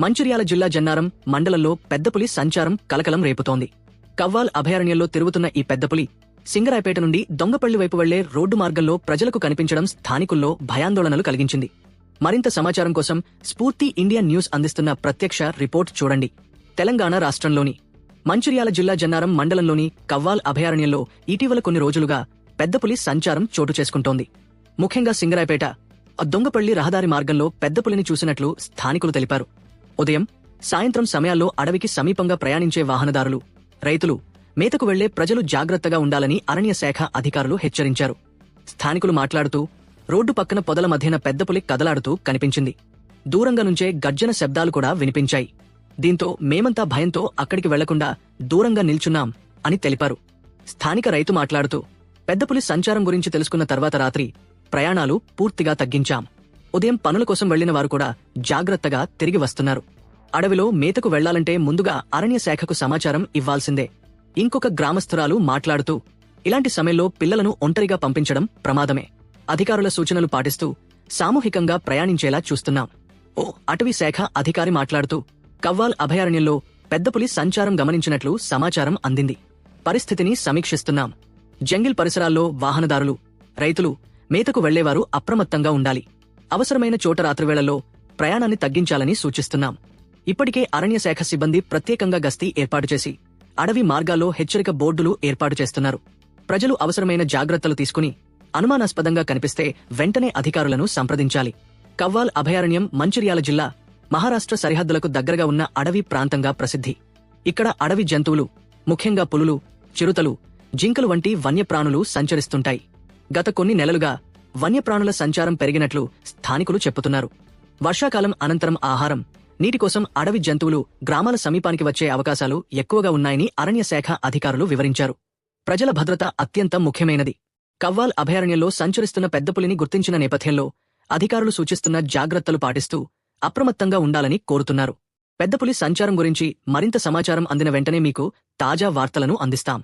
మంచిర్యాల జిల్లా జన్నారం మండలంలో పెద్దపులి సంచారం కలకలం రేపుతోంది. కవ్వాల్ అభయారణ్యంలో తిరుగుతున్న ఈ పెద్దపులి సింగరాయపేట నుండి దొంగపల్లి వైపు వెళ్ళే రోడ్డు మార్గంలో ప్రజలకు కనిపించడం స్థానికుల్లో భయాందోళనలు కలిగించింది. మరింత సమాచారం కోసం స్ఫూర్తి ఇండియా న్యూస్ అందిస్తున్న ప్రత్యక్ష రిపోర్ట్ చూడండి. తెలంగాణ రాష్ట్రంలోని మంచిర్యాల జిల్లా జన్నారం మండలంలోని కవ్వాల్ అభయారణ్యంలో ఇటీవల కొన్ని రోజులుగా పెద్దపులి సంచారం చోటు చేసుకుంటోంది. ముఖ్యంగా సింగరాయపేట ఆ దొంగపల్లి రహదారి మార్గంలో పెద్దపులిని చూసినట్లు స్థానికులు తెలిపారు. ఉదయం సాయంత్రం సమయాల్లో అడవికి సమీపంగా ప్రయాణించే వాహనదారులు. రైతులు మేతకు వెళ్ళే ప్రజలు జాగ్రత్తగా ఉండాలని అరణ్య శాఖ అధికారులు హెచ్చరించారు. స్థానికులు మాట్లాడుతూ రోడ్డు పక్కన పొదల మధ్యన పెద్దపులి కదలాడుతూ కనిపించింది. దూరంగా నుంచే గర్జన శబ్దాలు కూడా వినిపించాయి. దీంతో మేమంతా భయంతో అక్కడికి వెళ్ళకుండా దూరంగా నిల్చున్నాం అని తెలిపారు. స్థానిక రైతు మాట్లాడుతూ పెద్దపులి సంచారం గురించి తెలుసుకున్న తర్వాత రాత్రి ప్రయాణాలు పూర్తిగా తగ్గించాం. ఉదయం పనుల కోసం వెళ్ళిన వారు కూడా జాగ్రత్తగా తిరిగి వస్తున్నారు. అడవిలో మేతకు వెళ్ళాలంటే ముందుగా అరణ్య శాఖకు సమాచారం ఇవ్వాల్సిందే. ఇంకొక గ్రామస్తురాలు మాట్లాడుతూ ఇలాంటి సమయంలో పిల్లలను ఒంటరిగా పంపించడం ప్రమాదమే. అధికారుల సూచనలు పాటిస్తూ సామూహికంగా ప్రయాణించేలా చూస్తున్నాం. ఓ అటవీ శాఖ అధికారి మాట్లాడుతూ కవ్వాల్ అభయారణ్యంలో పెద్దపులి సంచారం గమనించినట్లు సమాచారం అందింది. పరిస్థితిని సమీక్షిస్తున్నాం. జంగిల్ పరిసరాల్లో వాహనదారులు రైతులు మేతకు వెళ్ళేవారు అప్రమత్తంగా ఉండాలి. అవసరమైన చోట రాత్రివేళల్లో ప్రయాణాన్ని తగ్గించాలని సూచిస్తున్నాం. ఇప్పటికే అరణ్య శాఖ సిబ్బంది ప్రత్యేకంగా గస్తీ ఏర్పాటు చేసి అడవి మార్గాల్లో హెచ్చరిక బోర్డులు ఏర్పాటు చేస్తున్నారు. ప్రజలు అవసరమైన జాగ్రత్తలు తీసుకుని అనుమానాస్పదంగా కనిపిస్తే వెంటనే అధికారులను సంప్రదించాలి. కవ్వాల్ అభయారణ్యం మంచిర్యాల జిల్లా మహారాష్ట్ర సరిహద్దులకు దగ్గరగా ఉన్న అడవి ప్రాంతంగా ప్రసిద్ధి. ఇక్కడ అడవి జంతువులు ముఖ్యంగా పులులు చిరుతలు జింకలు వంటి వన్యప్రాణులు సంచరిస్తుంటాయి. గత కొన్ని నెలలుగా వన్యప్రాణుల సంచారం పెరిగినట్లు స్థానికులు చెప్పుతున్నారు వర్షాకాలం అనంతరం ఆహారం నీటి కోసం అడవి జంతువులు గ్రామాల సమీపానికి వచ్చే అవకాశాలు ఎక్కువగా ఉన్నాయని అరణ్య శాఖ అధికారులు వివరించారు. ప్రజల భద్రత అత్యంత ముఖ్యమైనది. కవ్వాల్ అభయారణ్యంలో సంచరిస్తున్న పెద్దపులిని గుర్తించిన నేపథ్యంలో అధికారులు సూచిస్తున్న జాగ్రత్తలు పాటిస్తూ అప్రమత్తంగా ఉండాలని కోరుతున్నారు. పెద్దపులి సంచారం గురించి మరింత సమాచారం అందిన వెంటనే మీకు తాజా వార్తలను అందిస్తాం.